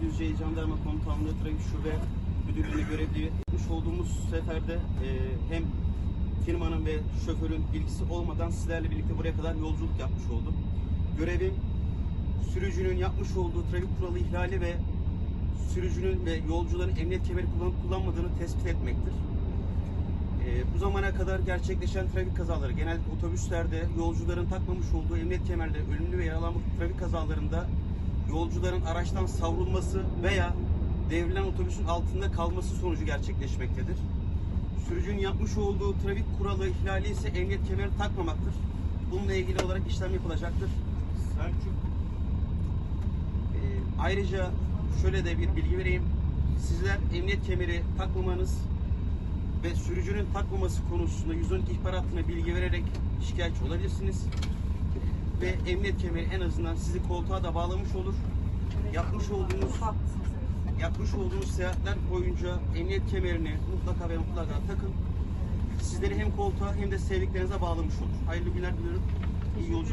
Düzce Jandarma Komutanlığı Trafik Şube Müdürlüğü'ne görevli etmiş olduğumuz seferde e, hem firmanın ve şoförün bilgisi olmadan sizlerle birlikte buraya kadar yolculuk yapmış oldum. Görevim sürücünün yapmış olduğu trafik kuralı ihlali ve sürücünün ve yolcuların emniyet kemeri kullanıp kullanmadığını tespit etmektir. Ee, bu zamana kadar gerçekleşen trafik kazaları, genellikle otobüslerde yolcuların takmamış olduğu emniyet kemerleri, ölümlü ve yaralanma trafik kazalarında yolcuların araçtan savrulması veya devrilen otobüsün altında kalması sonucu gerçekleşmektedir. Sürücünün yapmış olduğu trafik kuralı ihlali ise emniyet kemeri takmamaktır. Bununla ilgili olarak işlem yapılacaktır. Selçuk. Ee, ayrıca şöyle de bir bilgi vereyim. Sizler emniyet kemeri takmamanız ve sürücünün takmaması konusunda 112 ihbar hattına bilgi vererek şikayetçi olabilirsiniz. Ve emniyet kemeri en azından sizi koltuğa da bağlamış olur. Yapmış olduğunuz yapmış olduğunuz seyahatler boyunca emniyet kemerini mutlaka ve mutlaka takın. Sizleri hem koltuğa hem de sevdiklerinize bağlamış olur. Hayırlı günler diliyorum. İyi yolculuklar.